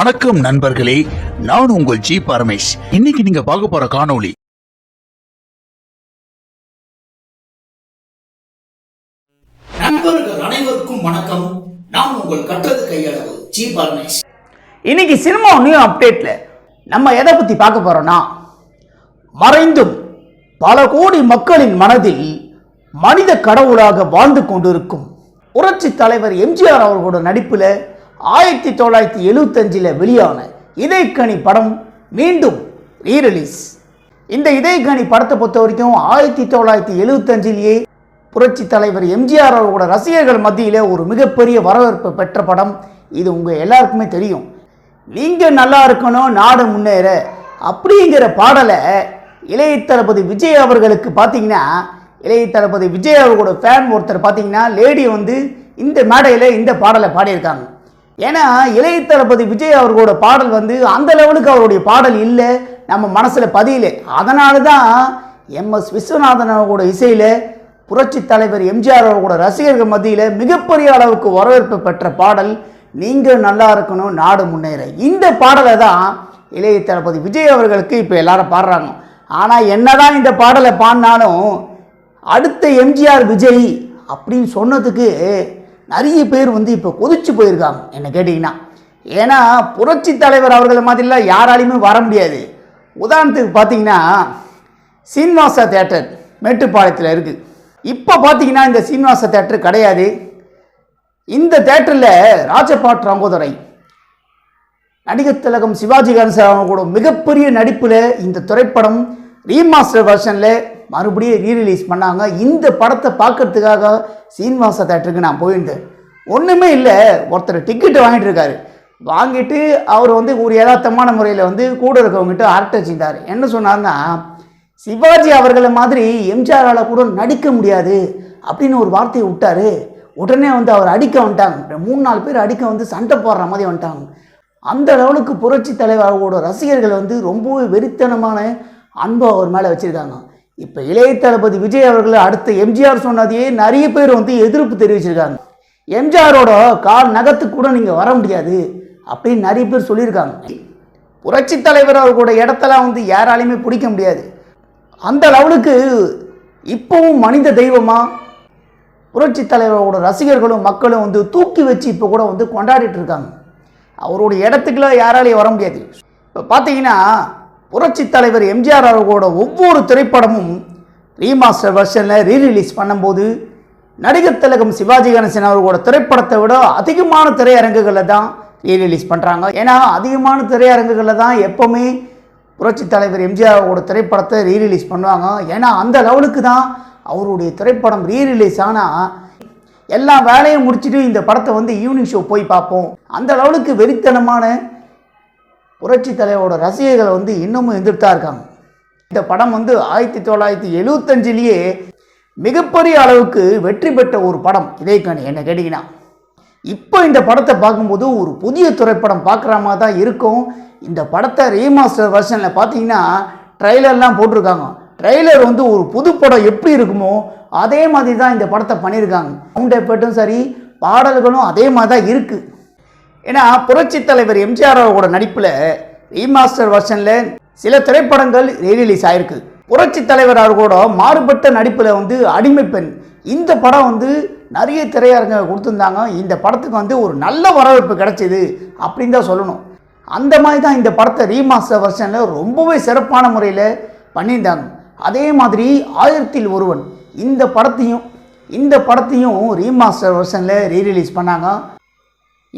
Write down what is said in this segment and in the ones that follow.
வணக்கம் நண்பர்களே நான் உங்கள் ஜி பரமேஷ். இன்னைக்கு நீங்க பார்க்க போற காணொளி நண்பர்கள் அனைவருக்கும் வணக்கம். நான் உங்கள் கற்றது கையளவு ஜி பரமேஷ். இன்னைக்கு சினிமா நியூ அப்டேட்ல நம்ம எதை பத்தி பார்க்க போறோம்னா மறைந்தும் பல கோடி மக்களின் மனதில் மனித கடவுளாக வாழ்ந்து கொண்டிருக்கும் புரட்சி தலைவர் எம்ஜிஆர் அவர்களோட நடிப்புல ஆயிரத்தி தொள்ளாயிரத்தி எழுவத்தஞ்சில் வெளியான இதயக்கணி படம் மீண்டும் ரீரிலீஸ் இந்த இதயக்கணி படத்தை பொறுத்த வரைக்கும் ஆயிரத்தி தொள்ளாயிரத்தி எழுவத்தஞ்சிலேயே புரட்சி தலைவர் எம்ஜிஆர் அவர்களோட ரசிகர்கள் மத்தியில் ஒரு மிகப்பெரிய வரவேற்பு பெற்ற படம். இது உங்கள் எல்லாருக்குமே தெரியும். நீங்கள் நல்லா இருக்கணும் நாடு முன்னேற அப்படிங்கிற பாடலை இளைய தளபதி விஜய் அவர்களுக்கு பார்த்தீங்கன்னா இளைய தளபதி விஜய் அவர்களோட ஃபேன் ஒருத்தர் பார்த்தீங்கன்னா லேடி வந்து இந்த மேடையில் இந்த பாடலை பாடியிருக்காங்க. ஏன்னா இளைய தளபதி விஜய் அவர்களோட பாடல் வந்து அந்த லெவலுக்கு அவருடைய பாடல் இல்லை. நம்ம மனசில் பதியல. அதனால தான் எம்எஸ் விஸ்வநாதன் அவர்களோட இசையில் புரட்சி தலைவர் எம்ஜிஆர் அவர்களோட ரசிகர்கள் மத்தியில் மிகப்பெரிய அளவுக்கு வரவேற்பு பெற்ற பாடல் நீங்கள் நல்லா இருக்கணும் நாடு முன்னேற. இந்த பாடலை தான் இளைய தளபதி விஜய் அவர்களுக்கு இப்போ எல்லாரும் பாடுறாங்க. ஆனால் என்னதான் இந்த பாடலை பாடினாலும் அடுத்த எம்ஜிஆர் விஜய் அப்படின்னு சொன்னதுக்கு நிறைய பேர் வந்து இப்போ கொதிச்சு போயிருக்காங்க. என்ன கேட்டிங்கன்னா ஏன்னா புரட்சி தலைவர் அவர்களை மாதிரிலாம் யாராலையுமே வர முடியாது. உதாரணத்துக்கு பார்த்தீங்கன்னா சீனிவாசா தேட்டர் மேட்டுப்பாளையத்தில் இருக்குது இப்போ பார்த்தீங்கன்னா இந்த சீனிவாச தேட்டர் கிடையாது. இந்த தேட்டரில் ராஜபாட் ராங்கோதரை நடிகர் திலகம் சிவாஜி கணேசன் அவங்களோட மிகப்பெரிய நடிப்பில் இந்த திரைப்படம் ரீமாஸ்டர் வெர்ஷனில் மறுபடியும் ரீரிலீஸ் பண்ணாங்க. இந்த படத்தை பார்க்கறதுக்காக சீனிவாச தேட்டருக்கு நான் போயிருந்தேன். ஒன்றுமே இல்லை. ஒருத்தர் டிக்கெட்டு வாங்கிட்டு இருக்காரு. வாங்கிட்டு அவர் வந்து ஒரு யதார்த்தமான முறையில் வந்து கூட இருக்கவங்ககிட்ட அரட்டை செஞ்சார். என்ன சொன்னார்னா சிவாஜி அவர்களை மாதிரி எம்ஜிஆரால் கூட நடிக்க முடியாது அப்படின்னு ஒரு வார்த்தையை விட்டாரு. உடனே வந்து அவர் அடிக்க வந்துட்டாங்க. மூணு நாலு பேர் அடிக்க வந்து சண்டை போடுற மாதிரி வந்துட்டாங்க. அந்த லெவலுக்கு புரட்சி தலைவரோட ரசிகர்கள் வந்து ரொம்பவே வெறித்தனமான அன்பு அவர் மேலே வச்சுருக்காங்க. இப்போ இளைய தளபதி விஜய் அவர்கள் அடுத்த எம்ஜிஆர் சொன்னதையே நிறைய பேர் வந்து எதிர்ப்பு தெரிவிச்சிருக்காங்க. எம்ஜிஆரோட கால் நகத்துக்கு கூட நீங்கள் வர முடியாது அப்படின்னு நிறைய பேர் சொல்லியிருக்காங்க. புரட்சி தலைவர் அவர்களோட இடத்தெல்லாம் வந்து யாராலையுமே பிடிக்க முடியாது. அந்த லெவலுக்கு இப்போவும் மனித தெய்வமாக புரட்சி தலைவரோட ரசிகர்களும் மக்களும் வந்து தூக்கி வச்சு இப்போ கூட வந்து கொண்டாடிட்டு இருக்காங்க. அவரோட இடத்துக்குலாம் யாராலையும் வர முடியாது. இப்போ பார்த்தீங்கன்னா புரட்சி தலைவர் எம்ஜிஆர் அவர்களோட ஒவ்வொரு திரைப்படமும் ரீமாஸ்டர் வெர்ஷனில் ரீரிலீஸ் பண்ணும்போது நடிகர் திலகம் சிவாஜி கணேசன் அவர்களோட திரைப்படத்தை விட அதிகமான திரையரங்குகளில் தான் ரீரிலீஸ் பண்ணுறாங்க ஏன்னா அதிகமான திரையரங்குகளில் தான் எப்போவுமே புரட்சி தலைவர் எம்ஜிஆரோட திரைப்படத்தை ரீரிலீஸ் பண்ணுவாங்க. ஏன்னா அந்த லெவலுக்கு தான் அவருடைய திரைப்படம் ரீரிலீஸ் ஆனால் எல்லா வேலையும் முடிச்சுட்டு இந்த படத்தை வந்து ஈவினிங் ஷோ போய் பார்ப்போம். அந்த லெவலுக்கு வெறித்தனமான புரட்சி தலைவரோட ரசிகர்கள் வந்து இன்னமும் எதிர்த்தா இருக்காங்க. இந்த படம் வந்து ஆயிரத்தி தொள்ளாயிரத்தி எழுவத்தஞ்சிலேயே மிகப்பெரிய அளவுக்கு வெற்றி பெற்ற ஒரு படம். இதேக்கணி என்ன கேட்டிங்கன்னா. இப்போ இந்த படத்தை பார்க்கும்போது ஒரு புதிய திரைப்படம் பார்க்குற மாதிரி தான் இருக்கும். இந்த படத்தை ரீமாஸ்டர் வெர்ஷனில் பார்த்தீங்கன்னா ட்ரெய்லர்லாம் போட்டிருக்காங்க. ட்ரெய்லர் வந்து ஒரு புது படம் எப்படி இருக்குமோ அதே மாதிரி தான் இந்த படத்தை பண்ணியிருக்காங்க. சவுண்ட் எஃபெக்ட்டும் சரி பாடல்களும் அதே மாதிரி தான் இருக்குது ஏன்னா புரட்சி தலைவர் எம்ஜிஆர் அவரோட நடிப்பில் ரீமாஸ்டர் வர்ஷனில் சில திரைப்படங்கள் ரீரிலீஸ் ஆயிருக்கு. புரட்சி தலைவர் அவர்களோட மாறுபட்ட நடிப்பில் வந்து அடிமை பெண். இந்த படம் வந்து நிறைய திரையரங்க கொடுத்துருந்தாங்க. இந்த படத்துக்கு வந்து ஒரு நல்ல வரவேற்பு கிடைச்சிது அப்படின்னு தான் சொல்லணும். அந்த மாதிரி தான் இந்த படத்தை ரீமாஸ்டர் வர்ஷனில் ரொம்பவே சிறப்பான முறையில் பண்ணியிருந்தாங்க. அதே மாதிரி ஆயிரத்தில் ஒருவன் இந்த படத்தையும் இந்த படத்தையும் ரீமாஸ்டர் வெர்ஷனில் ரீரிலீஸ் பண்ணாங்க.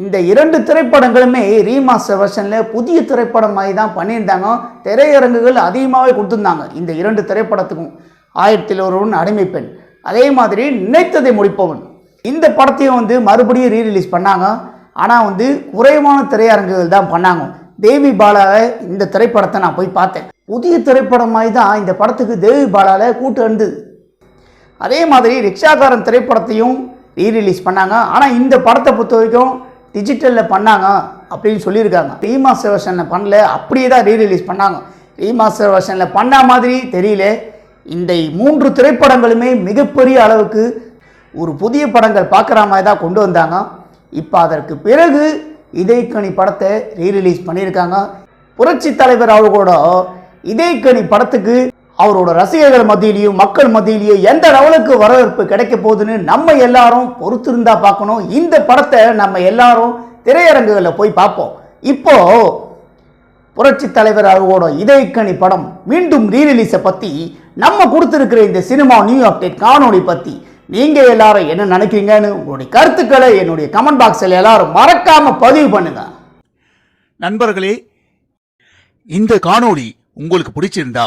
இந்த இரண்டு திரைப்படங்களுமே ரீமாஸ்டர் வெர்ஷனில் புதிய திரைப்படம் மாதிரி தான் பண்ணியிருந்தாங்க. திரையரங்குகள் அதிகமாகவே கொடுத்துருந்தாங்க இந்த இரண்டு திரைப்படத்துக்கும். ஆயிரத்தில் ஒருவன் அடிமை பெண். அதே மாதிரி நினைத்ததை முடிப்பவன். இந்த படத்தையும் வந்து மறுபடியும் ரீரிலீஸ் பண்ணாங்க. ஆனால் வந்து குறைவான திரையரங்குகள் தான் பண்ணாங்க. தேவி பாலாவை இந்த திரைப்படத்தை நான் போய் பார்த்தேன். புதிய திரைப்படம் மாதிரி தான் இந்த படத்துக்கு தேவி பாலாவில் கூட்டு இருந்தது அதே மாதிரி ரிக்ஷாக்காரன் திரைப்படத்தையும் ரீரிலீஸ் பண்ணாங்க. ஆனால் இந்த படத்தை பொறுத்த வரைக்கும் டிஜிட்டலில் பண்ணாங்க அப்படின்னு சொல்லியிருக்காங்க. ரீமாஸ்டர் வெர்ஷனில் பண்ணல அப்படியே தான் ரீரிலீஸ் பண்ணாங்க. ரீமாஸ்டர் வெர்ஷனில் பண்ண மாதிரி தெரியல. இந்த மூன்று திரைப்படங்களுமே மிகப்பெரிய அளவுக்கு ஒரு புதிய படங்கள் பார்க்குற மாதிரி தான் கொண்டு வந்தாங்க. இப்போ அதற்கு பிறகு இதயக்கனி படத்தை ரீரிலீஸ் பண்ணியிருக்காங்க. புரட்சி தலைவர் அவர்களோட இதயக்கனி படத்துக்கு அவரோட ரசிகர்கள் மத்தியிலையும் மக்கள் மத்தியிலையும் எந்த லெவலுக்கு வரவேற்பு கிடைக்க போகுதுன்னு நம்ம எல்லாரும் பொறுத்திருந்தா பார்க்கணும். இந்த படத்தை நம்ம எல்லாரும் திரையரங்குகளில் போய் பார்ப்போம். இப்போ புரட்சி தலைவர் அவர்களோட இதயக்கனி படம் மீண்டும் ரீரிலீஸை பற்றி நம்ம கொடுத்துருக்கிற இந்த சினிமா நியூ அப்டேட் காணொலி பற்றி நீங்கள் எல்லாரும் என்ன நினைக்கிறீங்கன்னு உங்களுடைய கருத்துக்களை என்னுடைய கமெண்ட் பாக்ஸில் எல்லாரும் மறக்காமல் பதிவு பண்ணுங்க. நண்பர்களே இந்த காணொளி உங்களுக்கு பிடிச்சிருந்தா